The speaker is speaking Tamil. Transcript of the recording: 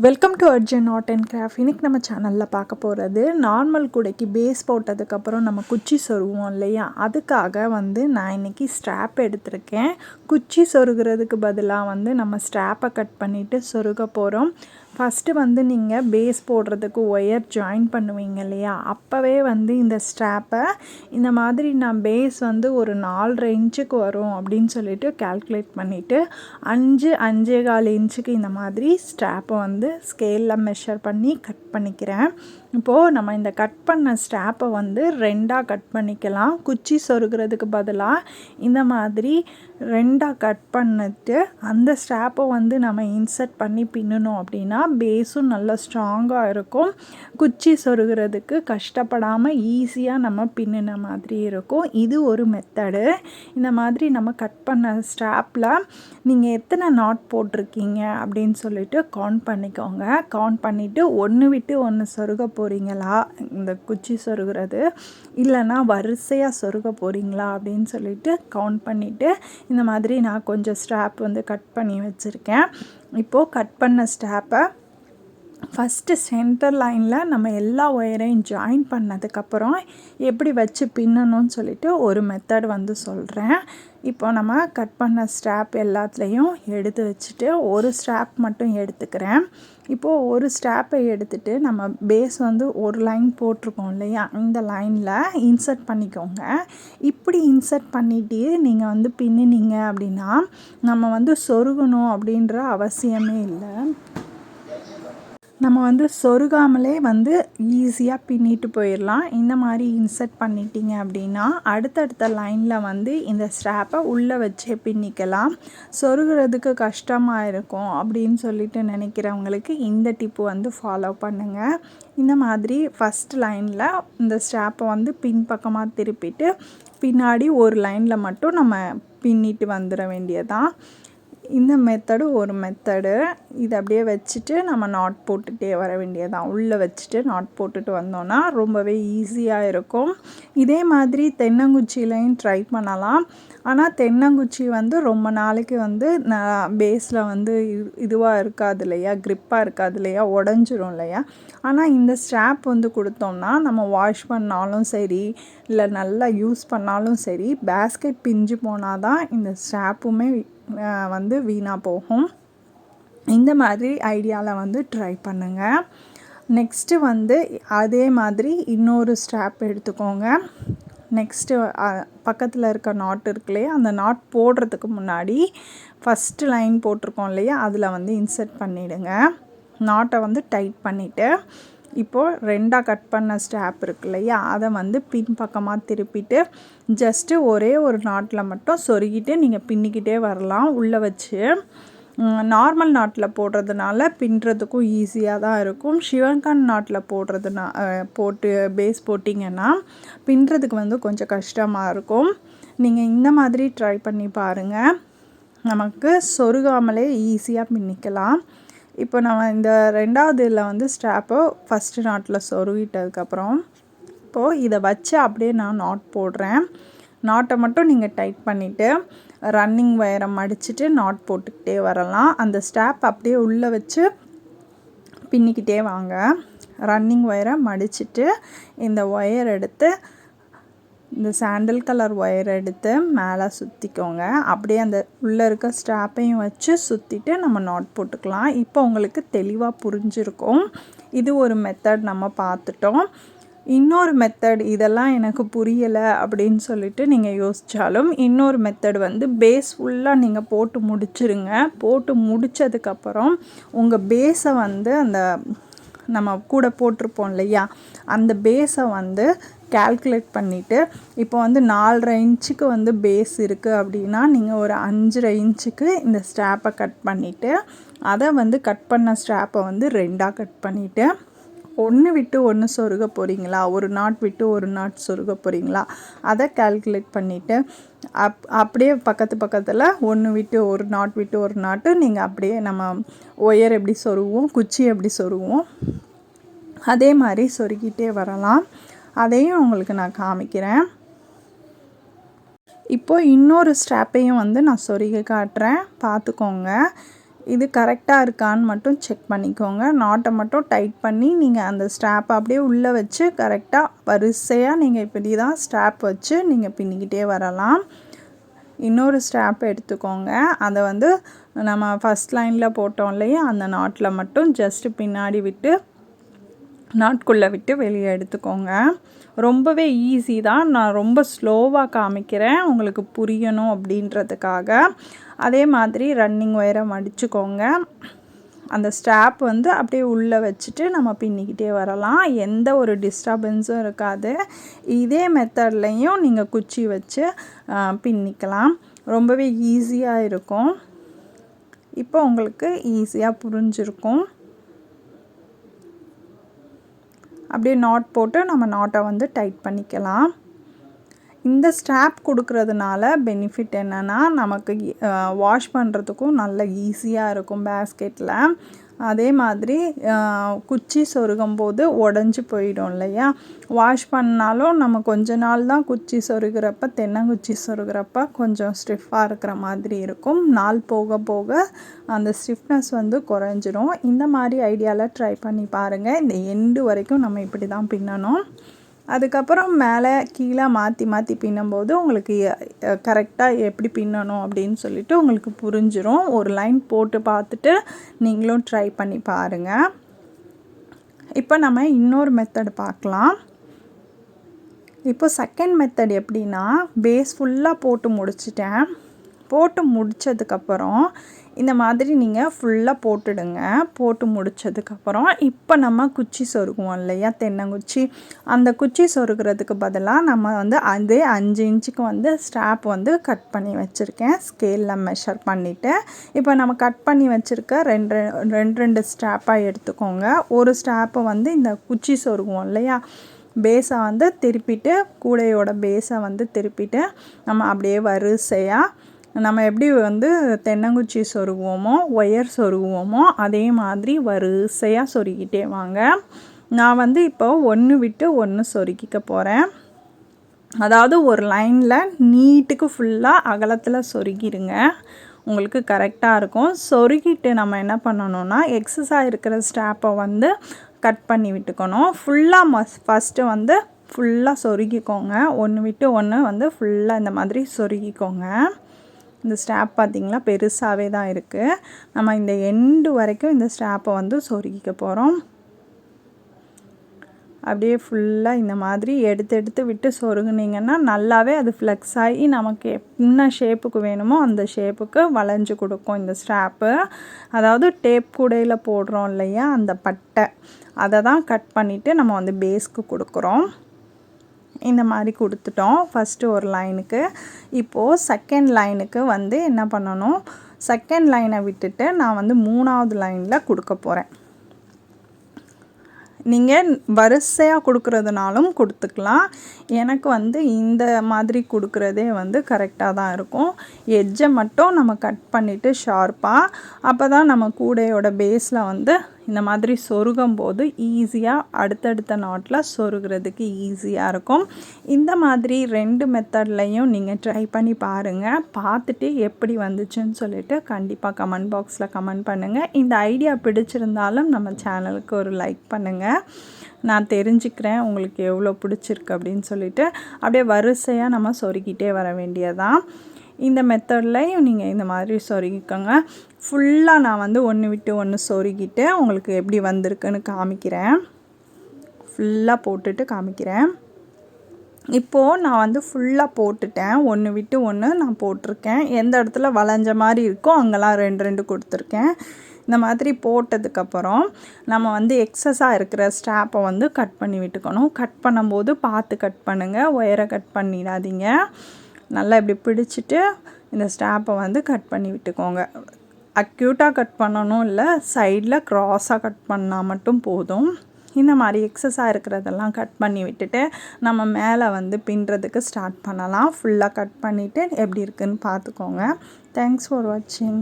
Welcome to Arjun art and craft இன்றைக்கி நம்ம சேனலில் பார்க்க போகிறது நார்மல் கூடைக்கு பேஸ் போட்டதுக்கப்புறம் நம்ம குச்சி சொருவோம் இல்லையா? அதுக்காக வந்து நான் இன்றைக்கி ஸ்ட்ராப் எடுத்திருக்கேன். குச்சி சொருகிறதுக்கு பதிலாக வந்து நம்ம ஸ்ட்ராப்பை கட் பண்ணிவிட்டு சொருக போகிறோம் ஃபஸ்ட்டு வந்து நீங்கள் பேஸ் போடுறதுக்கு ஒயர் ஜாயின் பண்ணுவீங்க இல்லையா? அப்போவே வந்து இந்த ஸ்ட்ராப்பை இந்த மாதிரி நான் பேஸ் வந்து ஒரு நாலரை இன்ச்சுக்கு வரும் அப்படின்னு சொல்லிட்டு கால்குலேட் பண்ணிவிட்டு அஞ்சு அஞ்சே கால் இன்ச்சுக்கு இந்த மாதிரி ஸ்ட்ராப்பை வந்து ஸ்கேலில் மெஷர் பண்ணி கட் பண்ணிக்கிறேன். இப்போது நம்ம இந்த கட் பண்ண ஸ்டாப்பை வந்து ரெண்டாக கட் பண்ணிக்கலாம். குச்சி சொருகிறதுக்கு பதிலாக இந்த மாதிரி ரெண்டாக கட் பண்ணிட்டு அந்த ஸ்டாப்பை வந்து நம்ம இன்சர்ட் பண்ணி பின்னணும் அப்படின்னா பேஸும் நல்லா ஸ்ட்ராங்காக இருக்கும். குச்சி சொருகிறதுக்கு கஷ்டப்படாமல் ஈஸியாக நம்ம பின்னின மாதிரி இருக்கும். இது ஒரு மெத்தடு இந்த மாதிரி நம்ம கட் பண்ண ஸ்டாப்பில் நீங்கள் எத்தனை நாட் போட்டிருக்கீங்க அப்படின்னு சொல்லிட்டு கவுண்ட் பண்ணிக்கோங்க. கவுண்ட் பண்ணிவிட்டு ஒன்று விட்டு ஒன்று சொருக போகிறீங்களா இந்த குச்சி சொருகிறது. இல்லைன்னா வரிசையாக சொருக போகிறீங்களா அப்படின்னு சொல்லிட்டு கவுண்ட் பண்ணிவிட்டு இந்த மாதிரி நான் கொஞ்சம் ஸ்ட்ராப் வந்து கட் பண்ணி வச்சுருக்கேன். இப்போது கட் பண்ண ஸ்டாப்பை ஃபஸ்ட்டு சென்டர் லைனில் நம்ம எல்லா ஒயரையும் ஜாயின் பண்ணதுக்கப்புறம் எப்படி வச்சு பின்னணும்னு சொல்லிட்டு ஒரு மெத்தட் வந்து சொல்கிறேன் இப்போ நம்ம கட் பண்ண ஸ்ட்ராப் எல்லாத்துலேயும் எடுத்து வச்சுட்டு ஒரு ஸ்ட்ராப் மட்டும் எடுத்துக்கிறேன். இப்போது ஒரு ஸ்டாப்பை எடுத்துகிட்டு நம்ம பேஸ் வந்து ஒரு லைன் போட்டிருக்கோம் இல்லையா? இந்த லைனில் இன்சர்ட் பண்ணிக்கோங்க. இப்படி இன்சர்ட் பண்ணிட்டு நீங்கள் வந்து பின்னினீங்க அப்படின்னா நம்ம வந்து சொருகணும் அப்படின்ற அவசியமே இல்லை. நம்ம வந்து சொருகாமலே வந்து ஈஸியாக பின்னிட்டு போயிடலாம். இந்த மாதிரி இன்சர்ட் பண்ணிட்டீங்க அப்படின்னா அடுத்தடுத்த லைனில் வந்து இந்த ஸ்ட்ராப்பை உள்ளே வச்சே பின்னிக்கலாம். சொருகிறதுக்கு கஷ்டமாக இருக்கும் அப்படின்னு சொல்லிட்டு நினைக்கிறவங்களுக்கு இந்த டிப்பு வந்து ஃபாலோ பண்ணுங்கள் இந்த மாதிரி ஃபஸ்ட் லைனில் இந்த ஸ்ட்ராப்பை வந்து பின்பக்கமாக திருப்பிட்டு பின்னாடி ஒரு லைனில் மட்டும் நம்ம பின்னிட்டு வந்துட வேண்டியதான் இந்த மெத்தடு ஒரு மெத்தடு இதை அப்படியே வச்சுட்டு நம்ம நாட் போட்டுகிட்டே வர வேண்டியதான் உள்ளே வச்சுட்டு நாட் போட்டுட்டு வந்தோன்னா ரொம்பவே ஈஸியாக இருக்கும். இதே மாதிரி தென்னங்குச்சியிலையும் ட்ரை பண்ணலாம். ஆனால் தென்னங்குச்சி வந்து ரொம்ப நாளைக்கு வந்து நான் பேஸில் வந்து இதுவாக இருக்காது இல்லையா? க்ரிப்பாக இருக்காது இல்லையா? உடஞ்சிரும் இல்லையா? ஆனால் இந்த ஸ்ட்ராப் வந்து கொடுத்தோம்னா நம்ம வாஷ் பண்ணாலும் சரி இல்லை நல்லா யூஸ் பண்ணாலும் சரி பேஸ்கெட் பிஞ்சு போனால் தான் இந்த ஸ்ட்ராப்புமே வந்து வீணாக போகும். இந்த மாதிரி ஐடியாவில் வந்து ட்ரை பண்ணுங்கள் நெக்ஸ்ட்டு வந்து அதே மாதிரி இன்னொரு ஸ்ட்ராப் எடுத்துக்கோங்க. நெக்ஸ்ட்டு பக்கத்தில் இருக்க நாட் இருக்கு இல்லையா அந்த நாட் போடுறதுக்கு முன்னாடி ஃபஸ்ட்டு லைன் போட்டிருக்கோம் இல்லையா அதில் வந்து இன்சர்ட் பண்ணிவிடுங்க நாட்டை வந்து டைட் பண்ணிவிட்டு இப்போது ரெண்டாக கட் பண்ண ஸ்டாப் இருக்கு இல்லையா? அதை வந்து பின்பக்கமாக திருப்பிட்டு ஜஸ்ட்டு ஒரே ஒரு நாட்டில் மட்டும் சொருகிட்டு நீங்கள் பின்னிக்கிட்டே வரலாம். உள்ளே வச்சு நார்மல் நாட்டில் போடுறதுனால பின்னுறதுக்கும் ஈஸியாக தான் இருக்கும். சிவன்கான் நாட்டில் போடுறதுனா போட்டு பேஸ் போட்டிங்கன்னா பின்னுறதுக்கு வந்து கொஞ்சம் கஷ்டமாக இருக்கும். நீங்கள் இந்த மாதிரி ட்ரை பண்ணி பாருங்கள் நமக்கு சொருகாமலே ஈஸியாக பின்னிக்கலாம். இப்போ நம்ம இந்த ரெண்டாவது இதில் வந்து ஸ்ட்ராப்பை ஃபஸ்ட்டு நாட்டில் சொருவிட்டதுக்கப்புறம் இப்போது இதை வச்சு அப்படியே நான் நாட் போடுறேன். நாட்டை மட்டும் நீங்கள் டைட் பண்ணிவிட்டு ரன்னிங் வயரை மடிச்சுட்டு நாட் போட்டுக்கிட்டே வரலாம். அந்த ஸ்டாப் அப்படியே உள்ளே வச்சு பின்னிக்கிட்டே வாங்க. ரன்னிங் ஒயரை மடிச்சுட்டு இந்த ஒயர் எடுத்து இந்த சாண்டல் கலர் ஒயர் எடுத்து மேலே சுற்றிக்கோங்க அப்படியே அந்த உள்ளே இருக்க ஸ்ட்ராப்பையும் வச்சு சுற்றிட்டு நம்ம நாட் போட்டுக்கலாம். இப்போ உங்களுக்கு தெளிவாக புரிஞ்சிருக்கும். இது ஒரு மெத்தட் நம்ம பார்த்துட்டோம். இன்னொரு மெத்தட் இதெல்லாம் எனக்கு புரியலை அப்படின்னு சொல்லிட்டு நீங்கள் யோசித்தாலும் இன்னொரு மெத்தட் வந்து பேஸ் ஃபுல்லாக நீங்கள் போட்டு முடிச்சிருங்க. போட்டு முடித்ததுக்கப்புறம் உங்கள் பேஸை வந்து அந்த நம்ம கூட போட்டிருப்போம் இல்லையா? அந்த பேஸை வந்து கேல்குலேட் பண்ணிவிட்டு இப்போ வந்து நாலரை இன்ச்சுக்கு வந்து பேஸ் இருக்குது அப்படின்னா நீங்கள் ஒரு அஞ்சரை இன்ச்சுக்கு இந்த ஸ்ட்ராப்பை கட் பண்ணிவிட்டு அதை வந்து கட் பண்ண ஸ்ட்ராப்பை வந்து ரெண்டாக கட் பண்ணிவிட்டு ஒன்று விட்டு ஒன்று சொருக போகிறீங்களா ஒரு நாட் விட்டு ஒரு நாட் சொருக போகிறீங்களா அதை கால்குலேட் பண்ணிவிட்டு அப் அப்படியே பக்கத்து பக்கத்தில் ஒன்று விட்டு ஒரு நாட் விட்டு ஒரு நாட்டு நீங்கள் அப்படியே நம்ம ஒயர் எப்படி சொருவோம் குச்சி எப்படி சொருவோம் அதே மாதிரி சொருகிட்டே வரலாம். அதையும் உங்களுக்கு நான் காமிக்கிறேன். இப்போது இன்னொரு ஸ்ட்ராப்பையும் வந்து நான் சொருகி காட்டுறேன். பார்த்துக்கோங்க. இது கரெக்டாக இருக்கான்னு மட்டும் செக் பண்ணிக்கோங்க. நாட்டை மட்டும் டைட் பண்ணி நீங்கள் அந்த ஸ்ட்ராப்பை அப்படியே உள்ளே வச்சு கரெக்டாக வரிசையாக நீங்கள் இப்படி தான் ஸ்ட்ராப் வச்சு நீங்கள் பின்னிக்கிட்டே வரலாம். இன்னொரு ஸ்ட்ராப் எடுத்துக்கோங்க. அதை வந்து நம்ம ஃபஸ்ட் லைனில் போட்டோம் இல்லையா? அந்த நாட்டில் மட்டும் ஜஸ்ட்டு பின்னாடி விட்டு நாட்குள்ளே விட்டு வெளியே எடுத்துக்கோங்க. ரொம்பவே ஈஸி தான். நான் ரொம்ப ஸ்லோவாக காமிக்கிறேன். உங்களுக்கு புரியணும் அப்படின்றதுக்காக. அதே மாதிரி ரன்னிங் ஒயரை மடிச்சுக்கோங்க. அந்த ஸ்ட்ராப் வந்து அப்படியே உள்ளே வச்சுட்டு நம்ம பின்னிக்கிட்டே வரலாம். எந்த ஒரு டிஸ்டர்பன்ஸும் இருக்காது. இதே மெத்தட்லேயும் நீங்கள் குச்சி வச்சு பின்னிக்கலாம். ரொம்பவே ஈஸியாக இருக்கும். இப்போ உங்களுக்கு ஈஸியாக புரிஞ்சிருக்கும். அப்படியே நாட் போட்டு நம்ம நாட்டை வந்து டைட் பண்ணிக்கலாம். இந்த ஸ்ட்ராப் கொடுக்கறதுனால பெனிஃபிட் என்னென்னா நமக்கு வாஷ் பண்ணுறதுக்கும் நல்ல ஈஸியாக இருக்கும் பேஸ்கெட்டில் அதே மாதிரி குச்சி சொருகும் போது உடஞ்சி போயிடும் இல்லையா? வாஷ் பண்ணாலும் நம்ம கொஞ்ச நாள் தான் குச்சி சொருகிறப்ப தென்னங்குச்சி சொருகிறப்ப கொஞ்சம் ஸ்டிஃபாக இருக்கிற மாதிரி இருக்கும். நாள் போக போக அந்த ஸ்டிஃப்னஸ் வந்து குறைஞ்சிரும். இந்த மாதிரி ஐடியாவில் ட்ரை பண்ணி பாருங்கள் இந்த எண்டு வரைக்கும் நம்ம இப்படி தான் பின்னணும். அதுக்கப்புறம் மேலே கீழே மாற்றி மாற்றி பின்னும்போது உங்களுக்கு கரெக்டாக எப்படி பின்னணும் அப்படின்னு சொல்லிட்டு உங்களுக்கு புரிஞ்சிடும் ஒரு லைன் போட்டு பார்த்துட்டு நீங்களும் ட்ரை பண்ணி பாருங்கள் இப்போ நம்ம இன்னொரு மெத்தட் பார்க்கலாம். இப்போ செகண்ட் மெத்தட் எப்படின்னா பேஸ் ஃபுல்லாக போட்டு முடிச்சிட்டேன். போட்டு முடித்ததுக்கப்புறம் இந்த மாதிரி நீங்கள் ஃபுல்லாக போட்டுடுங்க. போட்டு முடித்ததுக்கப்புறம் இப்போ நம்ம குச்சி சொருகுவோம் இல்லையா? தென்னங்குச்சி. அந்த குச்சி சொருகிறதுக்கு பதிலாக நம்ம வந்து அதே அஞ்சு இன்ச்சுக்கு வந்து ஸ்ட்ராப் வந்து கட் பண்ணி வச்சுருக்கேன். ஸ்கேலில் மெஷர் பண்ணிவிட்டு இப்போ நம்ம கட் பண்ணி வச்சுருக்க ரெண்டு ரெண்டு ரெண்டு ஸ்ட்ராப்பாக எடுத்துக்கோங்க. ஒரு ஸ்ட்ராப்பை வந்து இந்த குச்சி சொருகுவோம் இல்லையா? பேஸை வந்து திருப்பிட்டு கூடையோட பேஸை வந்து திருப்பிட்டு நம்ம அப்படியே வரிசையாக நம்ம எப்படி வந்து தென்னங்குச்சி சொருகுவோமோ ஒயர் சொருகுவோமோ அதே மாதிரி வரிசையாக சொருகிட்டே வாங்க. நான் வந்து இப்போ ஒன்று விட்டு ஒன்று சொருகிக்க போகிறேன் அதாவது ஒரு லைனில் நீட்டுக்கு ஃபுல்லாக அகலத்தில் சொருகிருங்க. உங்களுக்கு கரெக்டாக இருக்கும். சொருகிட்டு நம்ம என்ன பண்ணணும்னா எக்ஸஸாக இருக்கிற ஸ்டாப்பை வந்து கட் பண்ணி விட்டுக்கணும். ஃபுல்லாக மஸ் ஃபஸ்ட்டு வந்து ஃபுல்லாக சொருகிக்கோங்க. ஒன்று விட்டு ஒன்று வந்து ஃபுல்லாக இந்த மாதிரி சொருகிக்கோங்க. இந்த ஸ்டாப் பார்த்திங்களா? பெருசாகவே தான் இருக்குது நம்ம இந்த எண்டு வரைக்கும் இந்த ஸ்டாப்பை வந்து சொருகிக்க போகிறோம் அப்படியே ஃபுல்லாக இந்த மாதிரி எடுத்து எடுத்து விட்டு சொருகுனிங்கன்னா நல்லாவே அது ஃப்ளெக்ஸ் ஆகி நமக்கு என்ன ஷேப்புக்கு வேணுமோ அந்த ஷேப்புக்கு வளைஞ்சு கொடுக்கும் இந்த ஸ்ட்ராப்பு அதாவது டேப் கூடையில் போடுறோம் இல்லையா? அந்த பட்டை. அதை தான் கட் பண்ணிவிட்டு நம்ம வந்து பேஸ்க்கு கொடுக்குறோம். இந்த மாதிரி கொடுத்துட்டோம் ஃபஸ்ட்டு ஒரு லைனுக்கு இப்போது செகண்ட் லைனுக்கு வந்து என்ன பண்ணணும்? செகண்ட் லைனை விட்டுட்டு நான் வந்து மூணாவது லைனில் கொடுக்க போகிறேன் நீங்கள் வரிசையாக கொடுக்குறதுனாலும் கொடுத்துக்கலாம். எனக்கு வந்து இந்த மாதிரி கொடுக்குறதே வந்து கரெக்டாக தான் இருக்கும். எட்ஜை மட்டும் நம்ம கட் பண்ணிவிட்டு ஷார்ப்பாக அப்போ தான் நம்ம கூடையோட பேஸில் வந்து இந்த மாதிரி சொருகும் போது ஈஸியாக அடுத்தடுத்த நாட்டில் சொருகிறதுக்கு ஈஸியாக இருக்கும். இந்த மாதிரி ரெண்டு மெத்தட்லையும் நீங்கள் ட்ரை பண்ணி பாருங்கள் பார்த்துட்டு எப்படி வந்துச்சுன்னு சொல்லிட்டு கண்டிப்பாக கமெண்ட் பாக்ஸில் கமெண்ட் பண்ணுங்கள் இந்த ஐடியா பிடிச்சிருந்தாலும் நம்ம சேனலுக்கு ஒரு லைக் பண்ணுங்கள் நான் தெரிஞ்சுக்கிறேன் உங்களுக்கு எவ்வளோ பிடிச்சிருக்கு அப்படின்னு சொல்லிட்டு. அப்படியே வரிசையாக நம்ம சொருக்கிட்டே வர வேண்டியதான் இந்த மெத்தட்லையும் நீங்கள் இந்த மாதிரி சொருகிக்கோங்க. ஃபுல்லாக நான் வந்து ஒன்று விட்டு ஒன்று சொருகிட்டு உங்களுக்கு எப்படி வந்திருக்குன்னு காமிக்கிறேன். ஃபுல்லாக போட்டுட்டு காமிக்கிறேன். இப்போது நான் வந்து ஃபுல்லாக போட்டுட்டேன். ஒன்று விட்டு ஒன்று நான் போட்டிருக்கேன். எந்த இடத்துல வளைஞ்ச மாதிரி இருக்கோ அங்கெல்லாம் ரெண்டு ரெண்டு கொடுத்துருக்கேன். இந்த மாதிரி போட்டதுக்கப்புறம் நம்ம வந்து எக்ஸஸாக இருக்கிற ஸ்ட்ராப்பை வந்து கட் பண்ணி விட்டுக்கணும். கட் பண்ணும்போது பார்த்து கட் பண்ணுங்கள் ஒயரை கட் பண்ணிடாதீங்க. நல்லா இப்படி பிடிச்சிட்டு இந்த ஸ்டாப்பை வந்து கட் பண்ணி விட்டுக்கோங்க. அக்யூட்டாக கட் பண்ணணும் இல்லை சைடில் க்ராஸாக கட் பண்ணால் மட்டும் போதும். இந்த மாதிரி எக்ஸஸாக இருக்கிறதெல்லாம் கட் பண்ணி விட்டுட்டு நம்ம மேலே வந்து பின்னுறதுக்கு ஸ்டார்ட் பண்ணலாம். ஃபுல்லாக கட் பண்ணிவிட்டு எப்படி இருக்குதுன்னு பார்த்துக்கோங்க. தேங்க்ஸ் ஃபார் வாட்சிங்